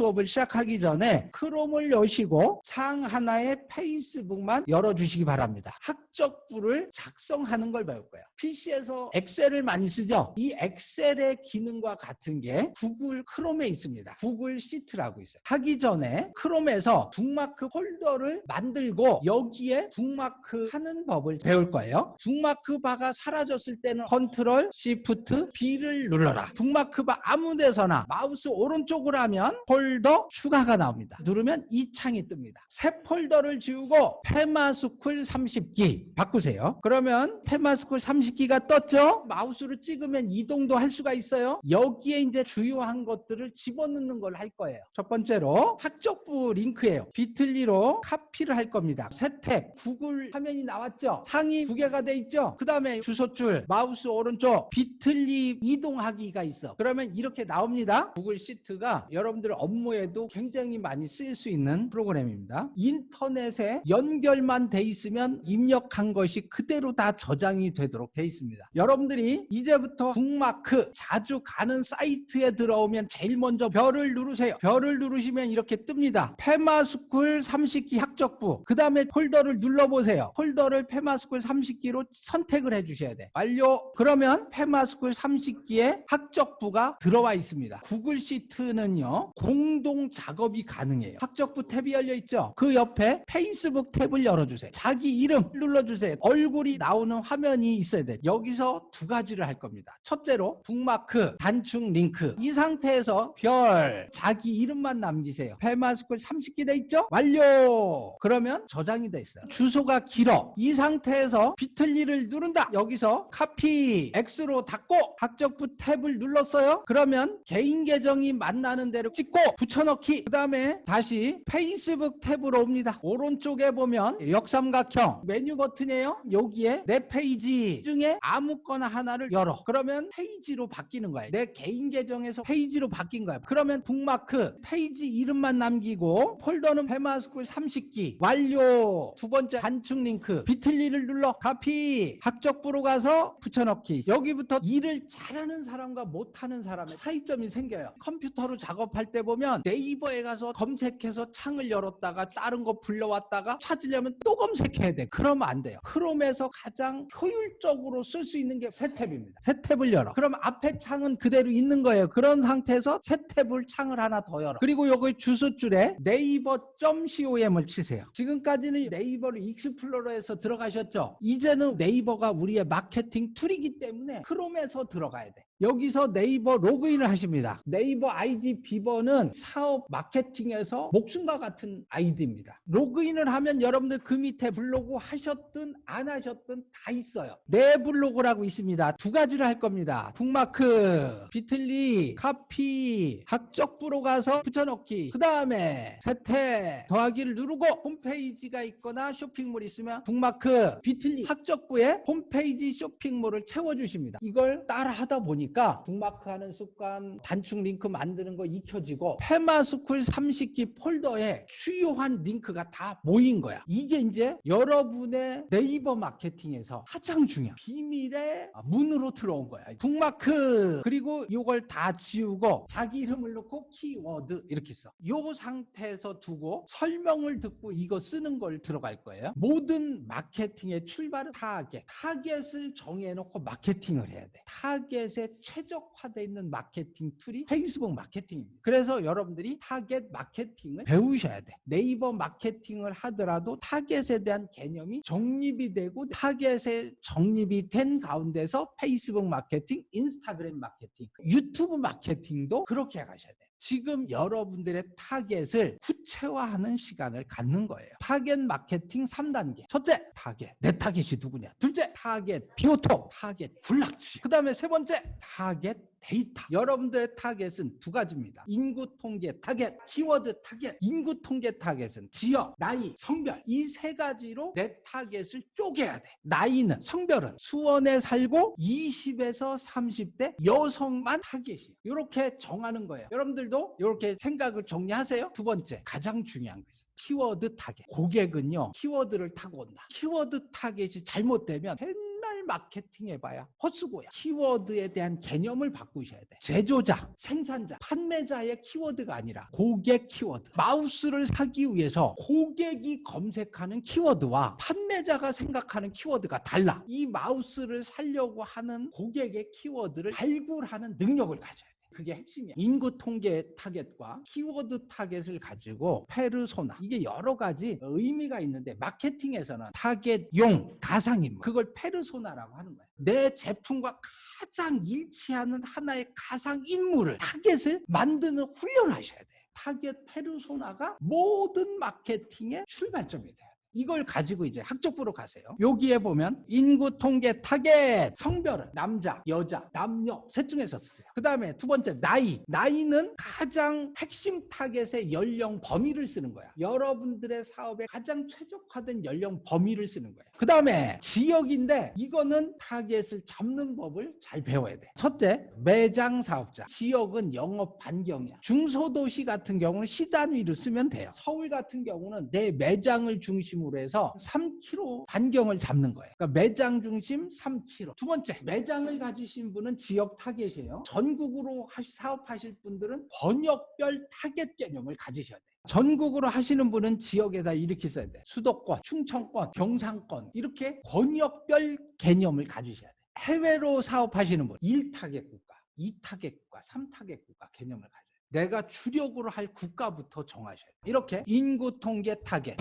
수업을 시작하기 전에 크롬을 여시고 상 하나에 페이스북만 열어주시기 바랍니다. 학적부를 작성하는 걸 배울 거예요. PC에서 엑셀을 많이 쓰죠? 이 엑셀의 기능과 같은 게 구글 크롬에 있습니다. 구글 시트라고 있어요. 하기 전에 크롬에서 북마크 폴더를 만들고 여기에 북마크 하는 법을 배울 거예요. 북마크 바가 사라졌을 때는 컨트롤 시프트 B를 눌러라. 북마크 바 아무 데서나 마우스 오른쪽으로 하면 폴더 추가가 나옵니다. 누르면 이 창이 뜹니다. 새 폴더를 지우고 페마스쿨 30기 바꾸세요. 그러면 페마스쿨 30기가 떴죠? 마우스로 찍으면 이동도 할 수가 있어요. 여기에 이제 주요한 것들을 집어넣는 걸 할 거예요. 첫 번째로 학적부 링크예요. 비틀리로 카피를 할 겁니다. 새 탭, 구글 화면이 나왔죠? 상이 두 개가 돼 있죠? 그 다음에 주소줄, 마우스 오른쪽, 비틀리 이동하기가 있어. 그러면 이렇게 나옵니다. 구글 시트가 여러분들 업무 에도 굉장히 많이 쓰일 수 있는 프로그램입니다. 인터넷에 연결만 돼 있으면 입력한 것이 그대로 다 저장이 되도록 돼 있습니다. 여러분들이 이제부터 북마크 자주 가는 사이트에 들어오면 제일 먼저 별을 누르세요. 별을 누르시면 이렇게 뜹니다. 페마스쿨 30기 학 적부. 그 다음에 폴더를 눌러보세요. 폴더를 페마스쿨 30기로 선택을 해주셔야 돼. 완료. 그러면 페마스쿨 30기에 학적부가 들어와 있습니다. 구글 시트는요, 공동 작업이 가능해요. 학적부 탭이 열려 있죠? 그 옆에 페이스북 탭을 열어주세요. 자기 이름 눌러주세요. 얼굴이 나오는 화면이 있어야 돼. 여기서 두 가지를 할 겁니다. 첫째로 북마크, 단축 링크. 이 상태에서 별, 자기 이름만 남기세요. 페마스쿨 30기 돼 있죠? 완료! 그러면 저장이 돼 있어요. 주소가 길어. 이 상태에서 비틀리를 누른다. 여기서 카피, X로 닫고 학적부 탭을 눌렀어요. 그러면 개인 계정이 만나는 대로 찍고 붙여넣기. 그 다음에 다시 페이스북 탭으로 옵니다. 오른쪽에 보면 역삼각형 메뉴 버튼이에요. 여기에 내 페이지 중에 아무거나 하나를 열어. 그러면 페이지로 바뀌는 거예요. 내 개인 계정에서 페이지로 바뀐 거예요. 그러면 북마크 페이지 이름만 남기고 폴더는 페마스쿨 30기 완료. 두 번째 단축 링크 비틀리를 눌러 카피 학적부로 가서 붙여넣기. 여기부터 일을 잘하는 사람과 못하는 사람의 차이점이 생겨요. 컴퓨터로 작업할 때 보면 네이버에 가서 검색해서 창을 열었다가 다른 거 불러왔다가 찾으려면 또 검색해야 돼. 그러면 안 돼요. 크롬에서 가장 효율적으로 쓸 수 있는 게 새 탭입니다. 새 탭을 열어. 그럼 앞에 창은 그대로 있는 거예요. 그런 상태에서 새 탭을 창을 하나 더 열어. 그리고 여기 주소줄에 네이버.com을 치세요. 지금까지는 네이버를 익스플로러에서 들어가셨죠? 이제는 네이버가 우리의 마케팅 툴이기 때문에 크롬에서 들어가야 돼. 여기서 네이버 로그인을 하십니다. 네이버 아이디 비번은 사업 마케팅에서 목숨과 같은 아이디입니다. 로그인을 하면 여러분들 그 밑에 블로그 하셨든 안 하셨든 다 있어요. 내 블로그라고 있습니다. 두 가지를 할 겁니다. 북마크, 비틀리, 카피, 학적부로 가서 붙여넣기. 그 다음에 세태 더하기를 누르고 홈페이지가 있거나 쇼핑몰 있으면 북마크, 비틀리, 학적부에 홈페이지 쇼핑몰을 채워주십니다. 이걸 따라 하다 보니까 북마크 하는 습관, 단축 링크 만드는 거 익혀지고 페마스쿨 30기 폴더에 주요한 링크가 다 모인 거야. 이게 이제 여러분의 네이버 마케팅에서 가장 중요한 비밀의 문으로 들어온 거야. 북마크 그리고 이걸 다 지우고 자기 이름을 넣고 키워드 이렇게 써. 요 상태에서 두고 설명을 듣고 이거 쓰는 걸 들어갈 거예요. 모든 마케팅의 출발은 타겟. 타겟을 정해놓고 마케팅을 해야 돼. 타겟에 최적화되어 있는 마케팅 툴이 페이스북 마케팅입니다. 그래서 여러분들이 타겟 마케팅을 배우셔야 돼. 네이버 마케팅을 하더라도 타겟에 대한 개념이 정립이 되고 타겟에 정립이 된 가운데서 페이스북 마케팅, 인스타그램 마케팅, 유튜브 마케팅도 그렇게 가셔야 돼. 지금 여러분들의 타겟을 구체화하는 시간을 갖는 거예요. 타겟 마케팅 3단계. 첫째, 타겟. 내 타겟이 누구냐? 둘째, 타겟 비오토. 타겟 군락지. 그 다음에 세 번째, 타겟 데이터. 여러분들의 타겟은 두 가지입니다. 인구 통계 타겟, 키워드 타겟. 인구 통계 타겟은 지역, 나이, 성별. 이 세 가지로 내 타겟을 쪼개야 돼. 나이는, 성별은 수원에 살고 20에서 30대 여성만 타겟이에요. 이렇게 정하는 거예요. 여러분들 도 이렇게 생각을 정리하세요. 두 번째, 가장 중요한 것은 키워드 타겟. 고객은요, 키워드를 타고 온다. 키워드 타겟이 잘못되면 맨날 마케팅 해봐야 헛수고야. 키워드에 대한 개념을 바꾸셔야 돼. 제조자, 생산자, 판매자의 키워드가 아니라 고객 키워드. 마우스를 사기 위해서 고객이 검색하는 키워드와 판매자가 생각하는 키워드가 달라. 이 마우스를 살려고 하는 고객의 키워드를 발굴하는 능력을 가져야 돼. 그게 핵심이야. 인구 통계 타겟과 키워드 타겟을 가지고 페르소나 이게 여러 가지 의미가 있는데 마케팅에서는 타겟용 가상인물 그걸 페르소나라고 하는 거야. 내 제품과 가장 일치하는 하나의 가상 인물을 타겟을 만드는 훈련을 하셔야 돼. 타겟 페르소나가 모든 마케팅의 출발점이 돼요. 이걸 가지고 이제 학적부로 가세요. 여기에 보면 인구 통계 타겟 성별은 남자, 여자, 남녀 셋 중에서 쓰세요. 그 다음에 두 번째 나이. 나이는 가장 핵심 타겟의 연령 범위를 쓰는 거야. 여러분들의 사업에 가장 최적화된 연령 범위를 쓰는 거예요. 그 다음에 지역인데 이거는 타겟을 잡는 법을 잘 배워야 돼. 첫째, 매장 사업자. 지역은 영업 반경이야. 중소도시 같은 경우는 시 단위로 쓰면 돼요. 서울 같은 경우는 내 매장을 중심 으로 해서 3km 반경을 잡는 거예요. 그러니까 매장 중심 3km. 두 번째, 매장을 가지신 분은 지역 타겟이에요. 전국으로 사업하실 분들은 번역별 타겟 개념을 가지셔야 돼요. 전국으로 하시는 분은 지역에다 이렇게 써야 돼. 수도권, 충청권, 경상권 이렇게 번역별 개념을 가지셔야 돼. 해외로 사업하시는 분, 1타겟 국가, 2타겟 국가, 3타겟 국가 개념을 가져야 돼. 내가 주력으로 할 국가부터 정하셔야 돼요. 이렇게 인구 통계 타겟.